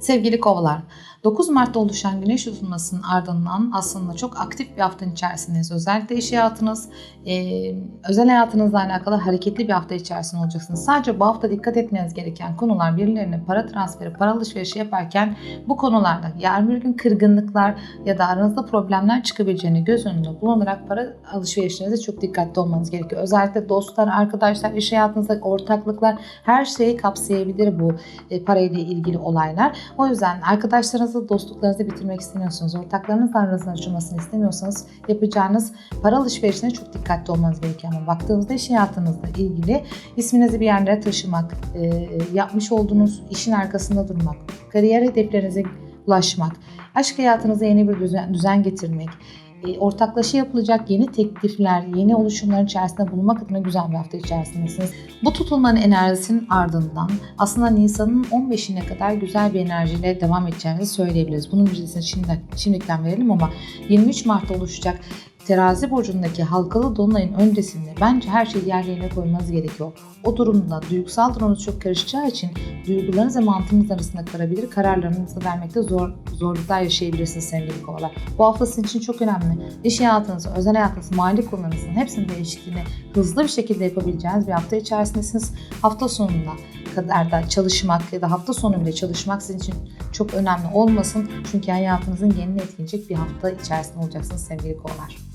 Sevgili kovalar, 9 Mart'ta oluşan güneş tutulmasının ardından aslında çok aktif bir haftanın içerisindeyiz. Özellikle iş hayatınız, e, özel hayatınızla alakalı hareketli bir hafta içerisinde olacaksınız. Sadece bu hafta dikkat etmeniz gereken konular birilerine para transferi, para alışverişi yaparken bu konularda yarın bir gün kırgınlıklar ya da aranızda problemler çıkabileceğini göz önünde bulundurarak para alışverişlerinize çok dikkatli olmanız gerekiyor. Özellikle dostlar, arkadaşlar, iş hayatınızda ortaklıklar her şeyi kapsayabilir bu e, parayla ilgili olaylar. O yüzden arkadaşlarınızla dostluklarınızı bitirmek istemiyorsanız, ortaklarınızla aranızın açılmasını istemiyorsanız yapacağınız para alışverişine çok dikkatli olmanız gerekiyor. Ama baktığımızda iş hayatınızla ilgili isminizi bir yerlere taşımak, e, yapmış olduğunuz işin arkasında durmak, kariyer hedeflerinize ulaşmak, aşk hayatınıza yeni bir düzen, düzen getirmek, ortaklaşa yapılacak yeni teklifler, yeni oluşumların içerisinde bulunmak adına güzel bir hafta içerisindesiniz. Bu tutulmanın enerjisinin ardından aslında Nisan'ın 15'ine kadar güzel bir enerjiyle devam edeceğimizi söyleyebiliriz. Bunun müjdesini şimdi, şimdiden verelim ama 23 Mart'ta oluşacak Terazi burcundaki halkalı dolunayın öncesinde bence her şeyi yerli yerine koymanız gerekiyor. O durumda duygusal durumunuz çok karışacağı için duygularınız ve mantığınız arasında karabilir. Kararlarınızı vermekte zor zorluklar yaşayabilirsiniz sevgili kovalar. Bu hafta sizin için çok önemli. İş hayatınızı, özel hayatınızı, mali konularınızın hepsinin değişikliğini hızlı bir şekilde yapabileceğiniz bir hafta içerisindesiniz. Hafta sonunda kadar da çalışmak ya da hafta sonu bile çalışmak sizin için çok önemli olmasın. Çünkü hayatınızın genelini etkileyecek bir hafta içerisinde olacaksınız sevgili kovalar.